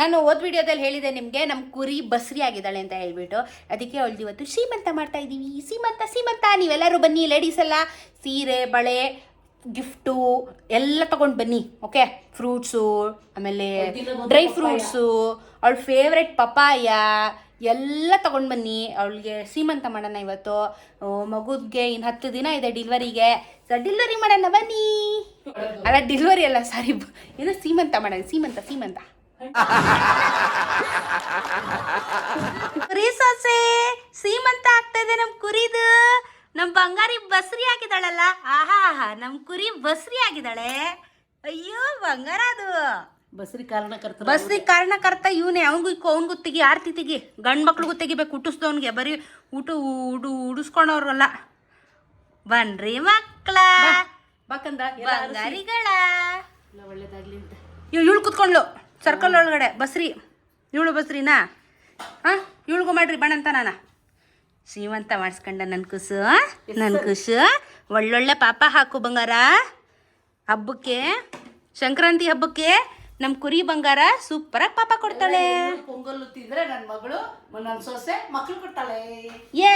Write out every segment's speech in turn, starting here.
ನಾನು ಓದ್ ವಿಡಿಯೋದಲ್ಲಿ ಹೇಳಿದೆ ನಿಮಗೆ ನಮ್ಮ ಕುರಿ ಬಸ್ರಿ ಆಗಿದ್ದಾಳೆ ಅಂತ ಹೇಳ್ಬಿಟ್ಟು. ಅದಕ್ಕೆ ಅವಳ್ದು ಇವತ್ತು ಸೀಮಂತ ಮಾಡ್ತಾ ಇದ್ದೀವಿ. ಸೀಮಂತ ಸೀಮಂತ ನೀವೆಲ್ಲರೂ ಬನ್ನಿ ಲೇಡೀಸ್ ಎಲ್ಲ. ಸೀರೆ ಬಳೆ ಗಿಫ್ಟು ಎಲ್ಲ ತಗೊಂಡು ಬನ್ನಿ ಓಕೆ ಫ್ರೂಟ್ಸು ಆಮೇಲೆ ಡ್ರೈ ಫ್ರೂಟ್ಸು ಅವಳ ಫೇವ್ರೆಟ್ ಪಪ್ಪಾಯ ಎಲ್ಲ ತಗೊಂಡು ಬನ್ನಿ. ಅವಳಿಗೆ ಸೀಮಂತ ಮಾಡೋಣ ಇವತ್ತು. ಮಗುಗೆ ಇನ್ನು ಹತ್ತು ದಿನ ಇದೆ ಡಿಲ್ವರಿಗೆ ಸೊ ಡಿಲ್ವರಿ ಮಾಡೋಣ ಬನ್ನಿ. ಅಲ್ಲ ಡಿಲ್ವರಿ ಅಲ್ಲ ಸಾರಿ ಇದು ಸೀಮಂತ ಮಾಡೋಣ ಸೀಮಂತ ಸೀಮಂತ ಕುರಿ ಸೊಸೆ ಸೀಮಂತ ಆಗ್ತಾ ಇದೆ ನಮ್ ಕುರಿದು. ನಮ್ ಬಂಗಾರಿ ಬಸ್ರಿ ಹಾಕಿದಾಳಲ್ಲ. ಆಹಾ ನಮ್ ಕುರಿ ಬಸ್ರಿ ಆಗಿದಾಳೆ ಅಯ್ಯೋ ಬಂಗಾರ ಅದು. ಬಸ್ರಿ ಕಾರಣಕರ್ತ ಬಸ್ರಿ ಕಾರಣಕರ್ತ ಇವನೇ. ಅವನಿಗೂ ಅವನಿಗೂ ತೆಗಿ ಆರ್ತಿ ತೆಗಿ. ಗಂಡು ಮಕ್ಳಿಗೂ ತೆಗಿಬೇಕು ಹುಟ್ಟಿಸ್ದವನ್ಗೆ. ಬರೀ ಊಟ ಉಡು ಬನ್ರಿ ಮಕ್ಳ. ಬಂಗಾರಿಗಳ. ಒಳ್ಳೇದಾಗ್ಲಿ ಅಂತ. ಇವ್ ಇವಳು ಕುತ್ಕೊಂಡ್ಲು. ಸರ್ಕಲ್ ಒಳಗಡೆ ಬಸ್ರಿ. ಇವಳು ಬಸ್ರಿನಾ? ಹಾಂ ಇವಳಿಗೂ ಮಾಡ್ರಿ ಬಣ್ಣಂತ ನಾನು. ಶ್ರೀಮಂತ ಮಾಡಿಸ್ಕೊಂಡ ನನ್ನ ಕುಸು ನನ್ನ ಕುಸು. ಒಳ್ಳೊಳ್ಳೆ ಪಾಪ ಹಾಕು ಬಂಗಾರ. ಹಬ್ಬಕ್ಕೆ ಸಂಕ್ರಾಂತಿ ಹಬ್ಬಕ್ಕೆ ನಮ್ಮ ಕುರಿ ಬಂಗಾರ ಸೂಪರಾಗಿ ಪಾಪ ಕೊಡ್ತಾಳೆ. ಪೊಂಗಲ್ಲು ತಿಂದ್ರೆ ನನ್ನ ಮಗಳು ನನ್ನ ಸೊಸೆ ಮಕ್ಕಳು ಕೊಡ್ತಾಳೆ. ಏ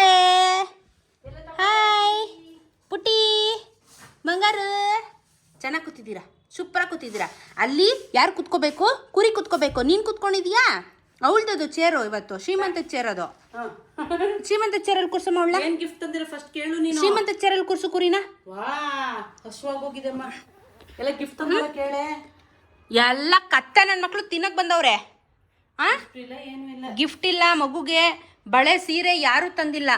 ಹಾಯ್ ಪುಟ್ಟಿ ಬಂಗಾರು. ಚೆನ್ನಾಗಿ ಕೂತಿದ್ದೀರಾ? ಸೂಪರಾಗಿ ಕೂತಿದ್ದೀರಾ? ಅಲ್ಲಿ ಯಾರು ಕುತ್ಕೋಬೇಕು? ಕುರಿ ಕುತ್ಕೋಬೇಕು. ನೀನು ಕುತ್ಕೊಂಡಿದ್ಯಾ? ಅವಳ್ದದು ಚೇರು ಇವತ್ತು. ಶ್ರೀಮಂತ ಚೇರ್ ಅದು. ಶ್ರೀಮಂತ ಚೇರಲ್ಲಿ ಕೂರ್ಸಮ್ಮ ಅವಳ ಏನ್ ಗಿಫ್ಟ್ ತಂದಿರ ಫಸ್ಟ್ ಕೇಳು ನೀನು. ಶ್ರೀಮಂತ ಚೇರಲ್ಲಿ ಕುರ್ಸು ಕುರಿನ? ವಾ ಹಸುವಾಗಿ ಹೋಗಿದೆಮ್ಮ ಎಲ್ಲ ಗಿಫ್ಟ್ ತಂದಿರ ಕೇಳೆ. ಎಲ್ಲ ಕತ್ತ ನನ್ನ ಮಕ್ಕಳು ತಿನ್ನಕ್ ಬಂದವ್ರೆ. ಆ? ಗಿಫ್ಟ್ ಇಲ್ಲ ಮಗುಗೆ ಬಳೆ ಸೀರೆ ಯಾರೂ ತಂದಿಲ್ಲ.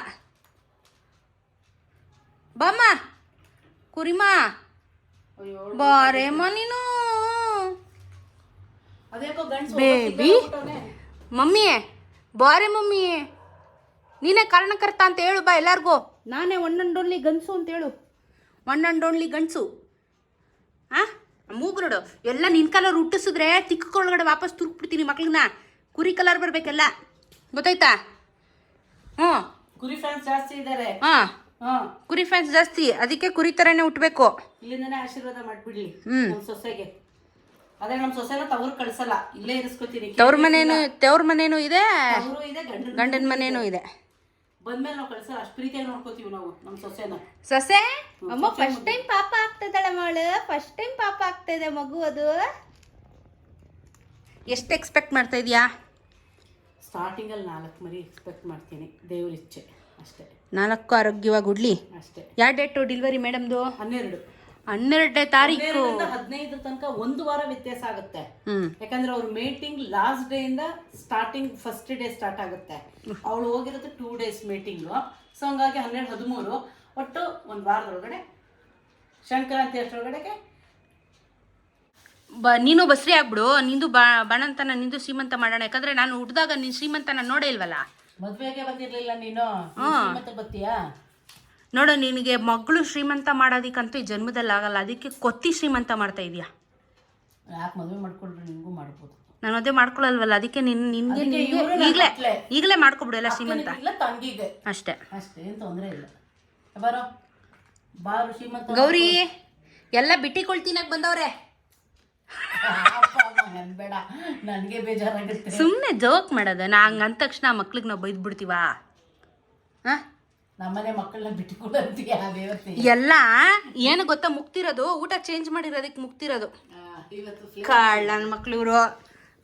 ಬಾಮ್ಮ ಕುರಿಮ. ಬಾರೇಮ್ಮ ನೀನು. ಬೇಬಿ. ಮಮ್ಮಿ ಬಾರೆ ಮಮ್ಮಿ ನೀನೇ ಕಾರಣಕರ್ತ ಅಂತ ಹೇಳು ಬಾ ಎಲ್ಲರಿಗೂ. ನಾನೇ ಒನ್ ಅಂಡ್ ಓನ್ಲಿ ಗನ್ಸು ಅಂತ ಹೇಳು. ಒನ್ ಅಂಡ್ ಓನ್ಲಿ ಗಂಡಸು. ಆ? ಮೂಗ್ರಡು ಎಲ್ಲ ನಿನ್ ಕಲರ್ ಹುಟ್ಟಿಸಿದ್ರೆ ತಿಕ್ಕೊಳಗಡೆ ವಾಪಸ್ ತುರುಕ್ಬಿಡ್ತೀನಿ ಮಕ್ಳನ್ನ. ಕುರಿ ಕಲರ್ ಬರಬೇಕೆಲ್ಲ. ಗೊತ್ತಾಯ್ತಾ? ಹ್ಞೂ ಕುರಿ ಫ್ಯಾನ್ಸ್ ಜಾಸ್ತಿ ಇದ್ದಾರೆ ಹಾ. ಕುರಿ ಫ್ಯಾನ್ಸ್ ಜಾಸ್ತಿ ಅದಕ್ಕೆ ಕುರಿ ಥರನೇ ಉಟ್ಬೇಕು. ಇಲ್ಲಿಂದನೇ ಆಶೀರ್ವಾದ ಮಾಡ್ಬಿಡ್ಲಿ ಹ್ಮ್. ನಮ್ಮ ಸೊಸೆಗೆ. ಅದೇ ನಮ್ಮ ಸೊಸೆನ ತವ್ರು ಕಳ್ಸಲ್ಲ ಇಲ್ಲೇ ಇರಿಸ್ಕೊತೀನಿ. ತವ್ರ ಮನೇನು ತವ್ರ ಮನೇನು ಇದೆ ಇದೆ ಗಂಡನ ಮನೇನು ಇದೆ. ಬಂದ್ಮೇಲೆ ನಾವು ಕಳ್ಸಲ್ಲ ಅಷ್ಟು ಪ್ರೀತಿಯಾಗಿ ನೋಡ್ಕೋತೀವಿ ನಾವು ನಮ್ಮ ಸೊಸೆನ. ಸೊಸೆ? ಅಮ್ಮ ಫಸ್ಟ್ ಟೈಮ್ ಪಾಪ ಆಗ್ತದಳ ಮಗಳು ಫಸ್ಟ್ ಟೈಮ್ ಪಾಪ ಆಗ್ತಾ ಇದೆ ಮಗು ಅದು. ಎಷ್ಟು ಎಕ್ಸ್ಪೆಕ್ಟ್ ಮಾಡ್ತಾ ಇದೆಯಾ? ಸ್ಟಾರ್ಟಿಂಗಲ್ಲಿ ನಾಲ್ಕು ಮರಿ ಎಕ್ಸ್ಪೆಕ್ಟ್ ಮಾಡ್ತೀನಿ ದೇವ್ರ ಇಚ್ಛೆ. ಅಷ್ಟೇ. ನಾಲ್ಕು ಆರೋಗ್ಯವಾಗಿ ಉಡ್ಲಿ? ಅಷ್ಟೇ. ಯಾವ ಡೇಟು ಡೆಲಿವರಿ ಮೇಡಮ್ದು ಹನ್ನೆರಡು. ಹನ್ನೆರಡನೇ ತಾರೀಕು. ಹದಿನೈದು ತನಕ ಒಂದು ವಾರ ವ್ಯತ್ಯಾಸ ಆಗುತ್ತೆ. ಯಾಕಂದ್ರೆ ಅವ್ರ ಮೀಟಿಂಗ್ ಲಾಸ್ಟ್ ಡೇ ಇಂದ ಸ್ಟಾರ್ಟಿಂಗ್ ಫಸ್ಟ್ ಡೇ ಸ್ಟಾರ್ಟ್ ಆಗುತ್ತೆ. ಅವಳು ಹೋಗಿರೋದು ಟೂ ಡೇಸ್ ಮೀಟಿಂಗು ಸೊ ಹಂಗಾಗಿ ಹನ್ನೆರಡು ಹದಿಮೂರು. ಒಟ್ಟು ಒಂದು ವಾರದೊಳಗಡೆ ಸಂಕ್ರಾಂತಿ ಅಷ್ಟರೊಳಗಡೆಗೆ ಬ ನೀನು ಬಸ್ರಿ ಆಗ್ಬಿಡು. ನಿಂದು ಬಾ ಬಣಂತನ ನಿಂದು ಶ್ರೀಮಂತ ಮಾಡೋಣ. ಯಾಕಂದ್ರೆ ನಾನು ಹುಟ್ಟಿದಾಗ ನೀನು ಶ್ರೀಮಂತನ ನೋಡೇ ಇಲ್ವಲ್ಲ? ಮದ್ವೆಗೆ ಬಂದಿರ್ಲಿಲ್ಲ ನೀನು ಮತ್ತೆ ಬತ್ತೀಯಾ ನೋಡು ನಿನಗೆ ಮಗಳು ಶ್ರೀಮಂತ ಮಾಡೋದಿಕ್ಕಂತೂ ಈ ಜನ್ಮದಲ್ಲಿ ಆಗಲ್ಲ ಅದಕ್ಕೆ ಕೊತ್ತಿ ಶ್ರೀಮಂತ ಮಾಡ್ತಾ ಇದೀಯಾ ಯಾಕೆ ಮದುವೆ ಮಾಡ್ಕೊಂಡ್ರೆ ನಿಮಗೂ ಮಾಡ್ಬೋದು ನಾನು ಅದೇ ಮಾಡ್ಕೊಳಲ್ವಲ್ಲ ಅದಕ್ಕೆ ನಿನ್ ನಿಮಗೆ ನಿನ್ಗೆ ಈಗಲೇ ಈಗಲೇ ಮಾಡ್ಕೊಬಿಡು ಎಲ್ಲ ಶ್ರೀಮಂತ ಇಲ್ಲ ತಂಗಿಗೆ ಅಷ್ಟೇ ಅಷ್ಟೇ ಏನು ತೊಂದರೆ ಇಲ್ಲ ಬರೋ ಬಾರು ಶ್ರೀಮಂತ ಗೌರಿ ಎಲ್ಲ ಬಿಟ್ಟಿಕೊಳ್ತೀನಾಗ ಬಂದವ್ರೆ ಅಪ್ಪ ಅಮ್ಮ ಬೇಡ. ನನಗೆ ಬೇಜಾರಾಗುತ್ತೆ. ಸುಮ್ಮನೆ ಜೋಕ್ ಮಾಡೋದು. ನಾ ಹಂಗೆ ಅಂದ ತಕ್ಷಣ ಮಕ್ಳಿಗೆ ನಾವು ಬೈದು ಬಿಡ್ತೀವಾ ಹಾಂ? ನಮ್ಮನೆ ಮಕ್ಕಳನ್ನ ಬಿಟ್ಟುಕೊಡಂತೀಯ ದೇವತೆ? ಎಲ್ಲ ಏನು ಗೊತ್ತಾ ಮುಗ್ತಿರೋದು? ಊಟ ಚೇಂಜ್ ಮಾಡಿರೋದಕ್ಕೆ ಮುಗ್ತಿರೋದು. ಕಾಳ್ ನನ್ನ ಮಕ್ಳು ಇವರು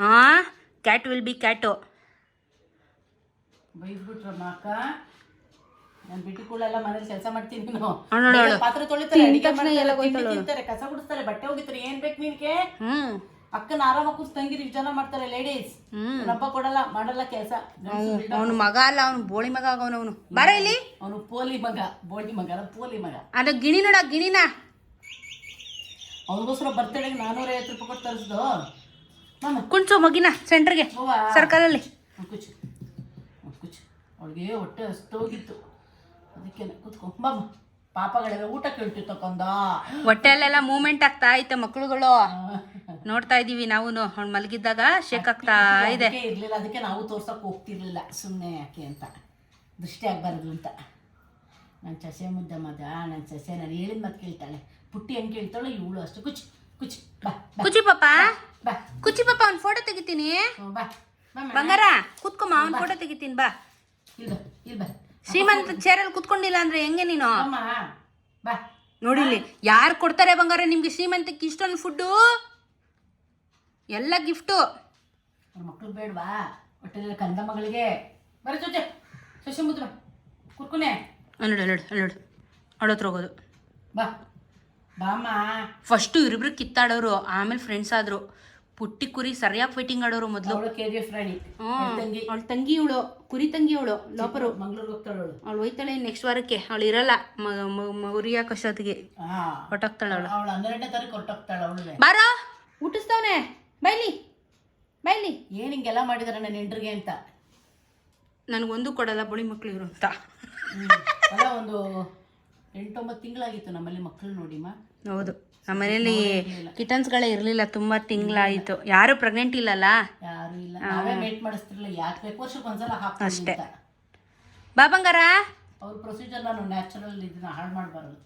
ಹಾಂ ಕ್ಯಾಟ್ ವಿಲ್ ಬಿ ಕ್ಯಾಟು ಬೈದ್ಬಿಟ್ರಮ್ಮ ಅಕ್ಕ. ನಾನು ಬಿಟ್ಟುಕೊಳ್ಳಲ್ಲ ಮನೇಲಿ ಕೆಲಸ ಮಾಡ್ತೀನಿ ನೀನು. ಅವ್ಳ್ ನೋಡು, ಅವ್ಳು. ಪಾತ್ರೆ ತೊಳಿತಾರೆ ಅಡಿಗೆ ಮಾಡ್ತಾರೆ, ತಿಂಡಿ ತಿಂತಾರೆ ಕಸ ಗುಡಿಸ್ತಾರೆ ಬಟ್ಟೆ ಹೋಗಿತಾರೆ ಏನ್ ಬೇಕು ನಿನ್ಗೆ? ಅಕ್ಕನ ಆರಾಮ ಕೂರ್ಸ್ ತಂಗಿರಿ ಜನ ಮಾಡ್ತಾರೆ ಲೇಡೀಸ್ ಹ್ಮ್. ರೊಬ್ಬ ಕೊಡಲ್ಲ ಮಾಡಲ್ಲ ಕೆಲಸ. ಅವನು ಮಗ ಅಲ್ಲ ಅವನು ಬೋಳಿ ಮಗ ಆಗವನು ಅವನು. ಬರ ಇಲ್ಲಿ. ಅವನು ಪೋಲಿ ಮಗ ಬೋಳಿ ಮಗ ಅಲ್ಲ ಪೋಲಿ ಮಗ. ಅದ ಗಿಣಿ ನೋಡ ಗಿಣಿನ. ಅವನಿಗೋಸ್ಕರ ಬರ್ತಡೆಗೆ ನಾನೂರೈವತ್ತು ರೂಪಾಯಿ ಕೊಟ್ಟು ತರಿಸ್ದು ಮಾಮ ಕುಣ್ಸು ಮಗಿನ ಸೆಂಟ್ರಿಗೆ ಸರ್ಕಲ್ ಸರ್ಕಲಲ್ಲಿ ಕುಚ್ಚು ಕುಚ್ಚು ಅವಳಿಗೆ ಹೊಟ್ಟೆ ಅಷ್ಟೋಗಿತ್ತು ಅದಕ್ಕೆ ಕೂತ್ಕೊ. ಬಾಮ ಪಾಪಗಳೆಲ್ಲ ಊಟ ಕೇಳ್ತೀವಿ ತಕೊಂಡ. ಹೊಟ್ಟೆಲೆಲ್ಲ ಮೂಮೆಂಟ್ ಆಗ್ತಾ ಐತೆ ಮಕ್ಳುಗಳು. ನೋಡ್ತಾ ಇದೀವಿ ನಾವು ಅವ್ನು ಮಲಗಿದ್ದಾಗ ಶೇಕ್ ಆಗ್ತಾ ಇದೆ. ಅದಕ್ಕೆ ಇರ್ಲಿಲ್ಲ. ಅದಕ್ಕೆ ನಾವು ತೋರ್ಸಕ್ ಹೋಗ್ತಿರ್ಲಿಲ್ಲ. ಸುಮ್ಮನೆ ಯಾಕೆ ಅಂತ. ದೃಷ್ಟಿ ಆಗ್ಬಾರ್ದು ಅಂತ. ನನ್ನ ಸೊಸೆ ಮುದ್ದೆ ಮದ ನನ್ನ ಸಸೆ ನಾನು ಹೇಳಿದ ಮತ್ತೆ ಕೇಳ್ತಾಳೆ. ಪುಟ್ಟಿ ಹೆಂಗೆ ಕೇಳ್ತಾಳೆ ಇವಳು ಅಷ್ಟು. ಕುಚ್ ಕುಚ್ ಬಾ ಕುಚಿ ಪಾಪ. ಬಾ ಕುಚಿ ಪಾಪ ಅವ್ನ ಫೋಟೋ ತೆಗಿತೀನಿ. ಬಾ. ಬಾ ಬಂಗಾರ ಕುತ್ಕೊಮ್ಮ ಅವ್ನ ಫೋಟೋ ತೆಗಿತೀನಿ ಬಾ. ಇಲ್ಲ ಇಲ್ಲ ಬಾ ಶ್ರೀಮಂತ ಚೇರಲ್ಲಿ ಕುತ್ಕೊಂಡಿಲ್ಲ ಅಂದ್ರೆ ಹೆಂಗೆ ನೀನು? ಅಮ್ಮ ಬಾ. ನೋಡಿಲಿ ಯಾರು ಕೊಡ್ತಾರೆ ಬಂಗಾರ? ನಿಮ್ಗೆ ಶ್ರೀಮಂತಕ್ಕೆ ಇಷ್ಟೊಂದು ಫುಡ್ಡು ಎಲ್ಲ ಗಿಫ್ಟು ಮಕ್ಕಳು ಮಕ್ಳು ಬೇಡವಾ? ಹೊಟ್ಟೆಲ್ಲ ಕಂದ ಮಗಳಿಗೆ. ಬರ ಚೋಚೆ ಶಶಿ ಮುದ್ರ. ಕುರ್ಕುನೆ. ನೋಡು ನೋಡು ನೋಡು. ಅಳೋತ್ರ ಹೋಗೋದು. ಬಾ. ಬಾಮ್ಮ. ಫಸ್ಟು ಇರಿಬ್ರು ಕಿತ್ತಾಡೋರು ಆಮೇಲೆ ಫ್ರೆಂಡ್ಸ್ ಆದ್ರು. ಪುಟ್ಟಿ ಕುರಿ ಸರಿಯಾಗಿ ಫೈಟಿಂಗ್ ಆಡೋರು ಮೊದಲು. ಅವಳು ಕೆ ಜಿ ಎಫ್ ರಾಣಿ. ಅವಳ ತಂಗಿ. ಇವಳು ಕುರಿ ತಂಗಿ ಇವಳು ಲೋಪರು. ಮಂಗ್ಳೂರ್ಗೆ ಹೋಗ್ತಾಳೆ ಅವಳು. ಹೋಯ್ತಾಳೆ ನೆಕ್ಸ್ಟ್ ವಾರಕ್ಕೆ. ಅವಳು ಇರಲ್ಲ. ಮಗುರಿಯ ಕಷ್ಟೊತ್ತಿಗೆ. ಹಾ. ಹೊಟ್ಟೋಗ್ತಾಳೆ ಅವಳು. ಅವಳು ಹನ್ನೆರಡನೇ ತಾರೀಕು ಹೊರಟೋಗ್ತಾಳೆ ಅವಳು ಬಾರೋ! ಊಟಿಸ್ತಾವನೆ. ಬೈಲಿ. ಬೈಲಿ. ಏನ್ ಹಿಂಗೆಲ್ಲ ಮಾಡಿದಾರೆ ನನ್ನ ಹೆಂಡ್ರಿಗೆ ಅಂತ. ನನಗೊಂದು ಕೊಡಲ್ಲ ಬುಳಿ ಮಕ್ಳು ಇವರು ಅಂತ. ಅಲ್ಲ ಒಂದು ಎಂಟೊಂಬತ್ತು ತಿಂಗಳಾಗಿತ್ತು ನಮ್ಮಲ್ಲಿ ಮಕ್ಕಳು ನೋಡಿಮ್ಮ ಹೌದು. ನಮ್ಮ ಮನೇಲಿ ಕಿಟನ್ಸ್ಗಳೇ ಇರಲಿಲ್ಲ ತುಂಬ ತಿಂಗಳಾಯಿತು. ಯಾರು ಪ್ರೆಗ್ನೆಂಟ್ ಇಲ್ಲಲ್ಲ? ಯಾರು ಇಲ್ಲ. ನಾವೇ ಮೇಟ್ ಮಾಡಿಸ್ತಿರ್ಲಿಲ್ಲ. ಯಾಕೆ ಬೇಕು? ವರ್ಷಕ್ಕೆ ಒಂದ್ಸಲ ಹಾಕ್ತೀವಿ ಅಷ್ಟೇ. ಅಂತ. ಬಾ ಬಂಗಾರ ಅವ್ರ ಪ್ರೊಸೀಜರ್ ನಾನು ನ್ಯಾಚುರಲ್ ಇದನ್ನ ಹಾಳು ಮಾಡಬಾರ್ದು.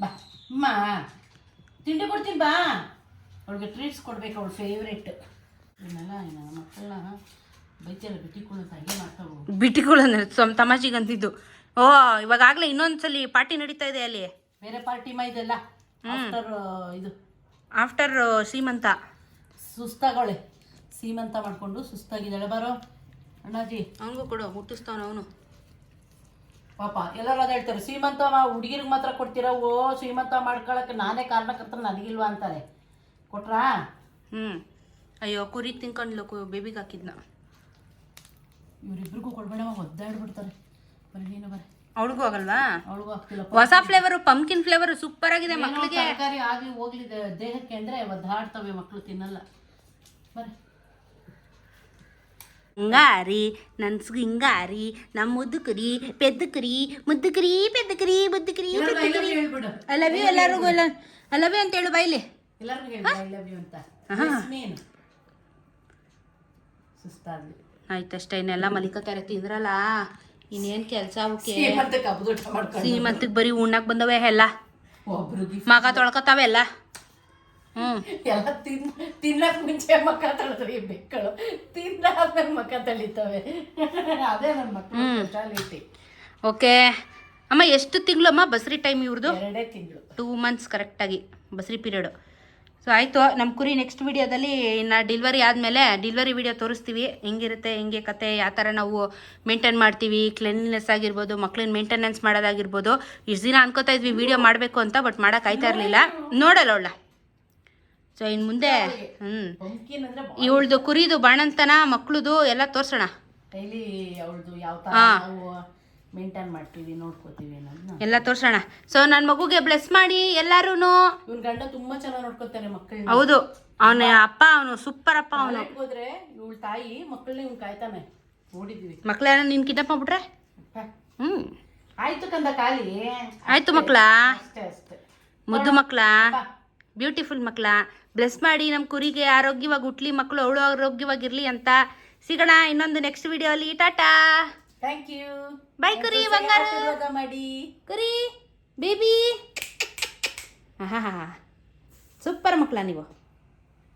ಬಾ ಅಮ್ಮ. ತಿಂಡಿ ಕೊಡ್ತೀನಿ ಬಾ. ಅವಳಿಗೆ ಟ್ರೀಟ್ಸ್ ಕೊಡ್ಬೇಕು ಅವಳು ಫೇವ್ರೇಟ್ ಇವನ್ನೆಲ್ಲ ಏನು ಮಕ್ಕಳನ್ನ ಬೈತಿಯಲ್ಲ ಬಿಟ್ಟಿಕೊಳ್ಳು ಅಂತ ಹಂಗೆ ಮಾಡ್ತಾವು ಬಿಟ್ಟಿಗಳು ಸಮ್ ತಮಾಷೆಗೆ ಅಂತಿದ್ದು ಓ ಇವಾಗಲೇ ಇನ್ನೊಂದ್ಸಲಿ ಪಾರ್ಟಿ ನಡೀತಾ ಇದೆ ಅಲ್ಲಿ. ಬೇರೆ ಪಾರ್ಟಿ ಮಾ ಇದೆಲ್ಲ? ಆಫ್ಟರ್ ಇದು. ಆಫ್ಟರ್ ಸೀಮಂತ. ಸುಸ್ತಾಗೋಳೆ ಸೀಮಂತ ಮಾಡಿಕೊಂಡು ಸುಸ್ತಾಗಿದ್ದಾಳೆ. ಬಾರೋ ಅಣ್ಣಾಜಿ. ಹಂಗೂ ಕೊಡು ಹುಟ್ಟಿಸ್ತಾವನ ಅವನು. ಪಾಪ ಎಲ್ಲರೂ ಅದ ಹೇಳ್ತಾರೆ ಸೀಮಂತ ಹುಡುಗಿರಿಗೆ ಮಾತ್ರ ಕೊಡ್ತೀರಾ? ಓ ಸೀಮಂತ ಮಾಡ್ಕೊಳಕ್ಕೆ ನಾನೇ ಕಾರಣಕರ್ತ ನನಗಿಲ್ವಾ? ಅಂತಾರೆ. ಕೊಟ್ರಾ? ಹ್ಞೂ ಅಯ್ಯೋ ಕುರಿ ತಿನ್ಕೊಂಡ್ಲು ಕು ಬೇಬಿಗೆ ಹಾಕಿದ್ನ. ಇವರಿಬ್ರಿಗೂ ಕೊಡ್ಬೇಡ ಒದ್ದಾಡ್ಬಿಡ್ತಾರೆ. ಬರೀ ನೀನು ಬರೀ ಅವಳಿಗೂ ಆಗಲ್ವಾ? ಅವಳಿಗೂ ಆಗ್ತಿಲ್ಲ. ಹೊಸ ಫ್ಲೇವರು ಪಂಕಿನ್ ಫ್ಲೇವರು ಸೂಪರ್ ಆಗಿದೆ ಮಕ್ಕಳಿಗೆ ತರಕಾರಿ ಆಗ್ಲಿ ಹೋಗ್ಲಿ ದೇ- ದೇಹಕ್ಕೆ ಅಂದ್ರೆ ಒದ್ದಾಡ್ತವೆ ಮಕ್ಕಳು ತಿನ್ನಲ್ಲ. ಬರ್ರಿ. ಹಿಂಗಾರಿ ನನ್ಸ್ಗು ಹಿಂಗಾರಿ ನಮ್ಮ ಮುದ್ದುಕರಿ ಪೆದ್ದುಕರಿ ಮುದ್ದುಕರಿ ಪೆದ್ದುಕರಿ ಮುದ್ದುಕರಿ ಎಲ್ಲರಿಗೂ I love you ಹೇಳ್ಬಿಡು ಐ ಲವ್ ಯು ಎಲ್ಲರಿಗೂ ಎಲ್ಲ ಐ ಲವ್ ಯು ಅಂತ ಹೇಳು ಬೈಲಿ ಎಲ್ಲರಿಗೂ ಹೇಳಿ ಐ ಲವ್ ಯು ಅಂತ. ಮೀನ್ ಸುಸ್ತಾಗ್ಲಿ ಆಯ್ತಷ್ಟೇ ಇನ್ನೆಲ್ಲ ಮಲಿಕತಾರೆ ತಿಂದ್ರಲ್ಲ? ಇನ್ನೇನು ಕೆಲಸ ಅವಕ್ಕೆ ಸೀಮಂತಕ್ಕೆ ಬರೀ ಉಣ್ಣಕ್ಕೆ ಬಂದವೆ ಎಲ್ಲ. ಮಗ ತೊಳ್ಕೊತಾವೆ ಎಲ್ಲ. ಹ್ಞೂ ಎಲ್ಲ ತಿನ್ ತಿನ್ನಕ್ ಮುಂಚೆ ಮಕ್ಕ ತಳಿದ್ರಿ ಬೆಕ್ಕಳು. ತಿಂದಾದ್ಮೇಲೆ ಮಕ್ಕ ತೊಳಿತವೆ. ಅದೇ ನನ್ನ ಮಕ್ಕಳು ಓಕೆ. ಅಮ್ಮ ಎಷ್ಟು ತಿಂಗಳಮ್ಮ ಬಸ್ರಿ ಟೈಮ್ ಇವ್ರದ್ದು ಎರಡೇ ತಿಂಗಳು. ಟೂ ಮಂತ್ಸ್ ಕರೆಕ್ಟಾಗಿ ಬಸ್ರಿ ಪೀರಿಯಡು ಸೊ ಆಯಿತು ನಮ್ಮ ಕುರಿ ನೆಕ್ಸ್ಟ್ ವೀಡಿಯೋದಲ್ಲಿ ಇನ್ನು ಡಿಲ್ವರಿ ಆದಮೇಲೆ ಡಿಲ್ವರಿ ವೀಡಿಯೋ ತೋರಿಸ್ತೀವಿ. ಹೆಂಗಿರುತ್ತೆ ಹೆಂಗೆ ಕತೆ ಯಾವ ಥರ ನಾವು ಮೇಂಟೈನ್ ಮಾಡ್ತೀವಿ ಕ್ಲೀನ್ಲಿನೆಸ್ ಆಗಿರ್ಬೋದು ಮಕ್ಳನ್ನ ಮೇಂಟೆನೆನ್ಸ್ ಮಾಡೋದಾಗಿರ್ಬೋದು. ಇಷ್ಟು ದಿನ ಅನ್ಕೋತಾ ಇದ್ವಿ ವಿಡಿಯೋ ಮಾಡಬೇಕು ಅಂತ ಬಟ್ ಮಾಡೋಕೆ ಆಯ್ತಾ ಇರಲಿಲ್ಲ. ನೋಡಲ್ಲ ಅವಳ. ಸೊ ಇನ್ನು ಮುಂದೆ ಹ್ಞೂ ಇವಳದು ಕುರಿದು ಬಾಣಂತನ ಮಕ್ಳದು ಎಲ್ಲ ತೋರಿಸೋಣ. ಡೈಲಿ ಮೇಂಟೈನ್ ಮಾಡ್ತೀವಿ ನೋಡ್ಕೋತೀವಿ ಅನ್ನೋದನ್ನ ಎಲ್ಲ ತೋರ್ಸೋಣ. ಸೊ ನನ್ನ ಮಗುಗೆ ಬ್ಲೆಸ್ ಮಾಡಿ ಎಲ್ಲಾರು ಇವ್ನ ಗಂಡ ತುಂಬಾ ಚೆನ್ನಾಗಿ ನೋಡ್ಕೋತಾರೆ ಮಕ್ಕಳನ್ನ. ಹೌದು. ಅವನ ಅಪ್ಪ ಅವನು ಸೂಪರ್ ಅಪ್ಪ ಅವನು. ಹೋದ್ರೆ ಇವಳ ತಾಯಿ ಮಕ್ಕಳನ್ನ ಇವ್ನ್ ಕಾಯ್ತಾನೆ. ನೋಡಿದ್ವಿ ಮಕ್ಳೇನ ನಿನ್ ಕಿಡ್ನಾಪ್ ಮಾಡ್ಬಿಟ್ರೆ? ಹ್ಮ್. ಹ್ಞೂ ಆಯ್ತು ಕಂದ ಕಾಲಿ ಆಯ್ತು ಮಕ್ಳ? ಅಷ್ಟೇ ಅಷ್ಟೇ. ಮುದ್ದು ಮಕ್ಳ? ಬ್ಯೂಟಿಫುಲ್ ಮಕ್ಕಳ ಬ್ಲೆಸ್ ಮಾಡಿ ನಮ್ಮ ಕುರಿಗೆ ಆರೋಗ್ಯವಾಗಿ ಹುಟ್ಲಿ ಮಕ್ಕಳು ಅವಳು ಆರೋಗ್ಯವಾಗಿರ್ಲಿ ಅಂತ ಸಿಗೋಣ ಇನ್ನೊಂದು ನೆಕ್ಸ್ಟ್ ವಿಡಿಯೋ ಅಲ್ಲಿ. ಟಾಟಾ! ಥ್ಯಾಂಕ್ ಯು Bye, ಕುರಿ, ಬಂಗಾರ. ಮಾಡಿ. ಕುರಿ ಬೇಬಿ. ಹಾ ಹಾ ಸೂಪರ್ ಮಕ್ಕಳ ನೀವು.